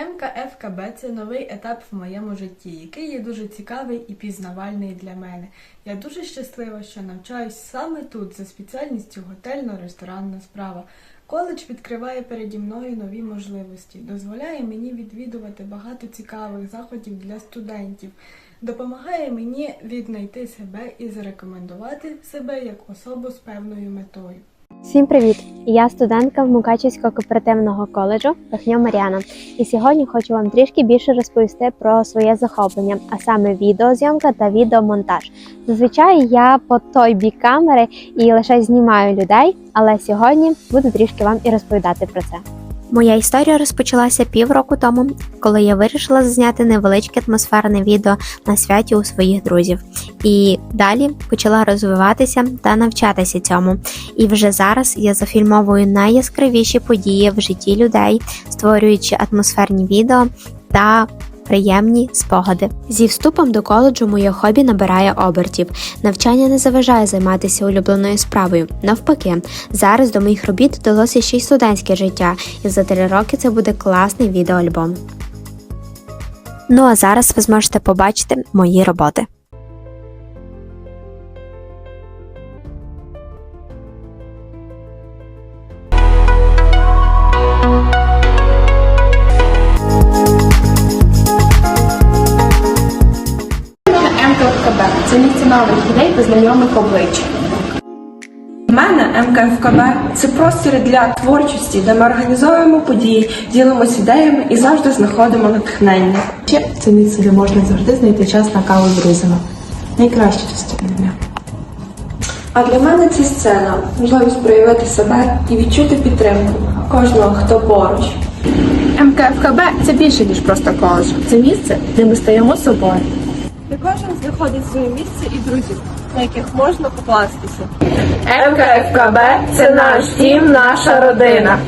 МКФКБ це новий етап в моєму житті, який є дуже цікавий і пізнавальний для мене. Я дуже щаслива, що навчаюсь саме тут за спеціальністю готельно-ресторанна справа. Коледж відкриває переді мною нові можливості, дозволяє мені відвідувати багато цікавих заходів для студентів, допомагає мені віднайти себе і зарекомендувати себе як особу з певною метою. Всім привіт! Я студентка в Мукачівського кооперативного коледжу Пехньо Мар'яна. І сьогодні хочу вам трішки більше розповісти про своє захоплення, а саме відеозйомка та відеомонтаж. Зазвичай я по той бік камери і лише знімаю людей, але сьогодні буду трішки вам і розповідати про це. Моя історія розпочалася півроку тому, коли я вирішила зняти невеличке атмосферне відео на святі у своїх друзів. І далі почала розвиватися та навчатися цьому. І вже зараз я зафільмовую найяскравіші події в житті людей, створюючи атмосферні відео та приємні спогади. Зі вступом до коледжу моє хобі набирає обертів. Навчання не заважає займатися улюбленою справою. Навпаки, зараз до моїх робіт додалося ще й студентське життя, і за три роки це буде класний відеоальбом. Ну а зараз ви зможете побачити мої роботи. МКФКБ це місце нових ідей та знайомих облич. У мене МКФКБ це простір для творчості, де ми організовуємо події, ділимося ідеями і завжди знаходимо натхнення. Ще це місце, де можна завжди знайти час на каву з друзями. Найкраща частина дня. А для мене це сцена, можливість проявити себе і відчути підтримку кожного, хто поруч. МКФКБ це більше ніж просто коледж. Це місце, де ми стаємо собою. Де кожен знаходить своє місце і друзів, на яких можна покластися. МКФКБ це наш дім, наша родина.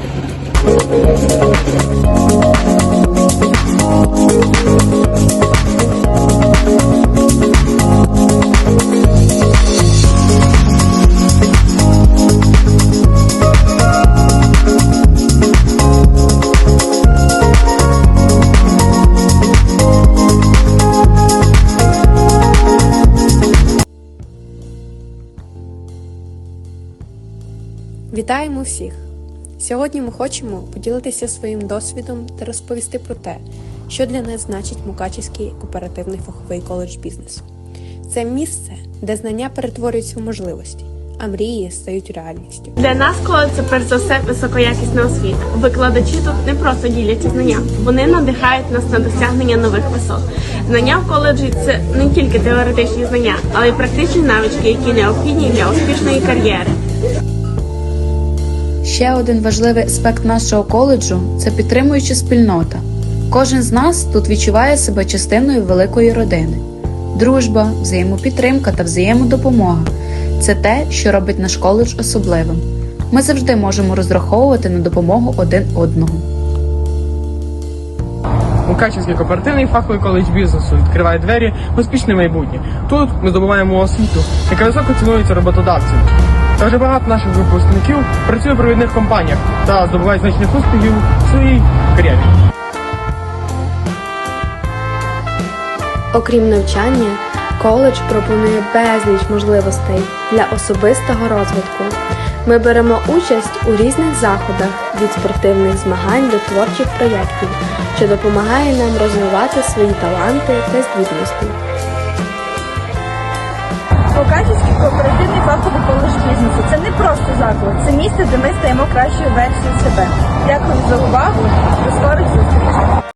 Вітаємо всіх! Сьогодні ми хочемо поділитися своїм досвідом та розповісти про те, що для нас значить Мукачівський кооперативний фаховий коледж бізнесу. Це місце, де знання перетворюються в можливості, а мрії стають реальністю. Для нас коледж це перш за все високоякісна освіта. Викладачі тут не просто діляться знання, вони надихають нас на досягнення нових висот. Знання в коледжі це не тільки теоретичні знання, але й практичні навички, які необхідні для успішної кар'єри. Ще один важливий аспект нашого коледжу це підтримуюча спільнота. Кожен з нас тут відчуває себе частиною великої родини. Дружба, взаємопідтримка та взаємодопомога це те, що робить наш коледж особливим. Ми завжди можемо розраховувати на допомогу один одному. Мукачівський кооперативний фаховий коледж бізнесу відкриває двері в успішне майбутнє. Тут ми здобуваємо освіту, яка високо цінується роботодавцями. Вже багато наших випускників працює в провідних компаніях та здобувають значних успіхів в своїй кар'єрі. Окрім навчання, коледж пропонує безліч можливостей для особистого розвитку. Ми беремо участь у різних заходах від спортивних змагань до творчих проєктів, що допомагає нам розвивати свої таланти та здібності. Мукачівський кооперативний фаховий бізнесу це не просто заклад, це місце, де ми стаємо кращою версією себе. Дякую за увагу. До скорих зустрічей.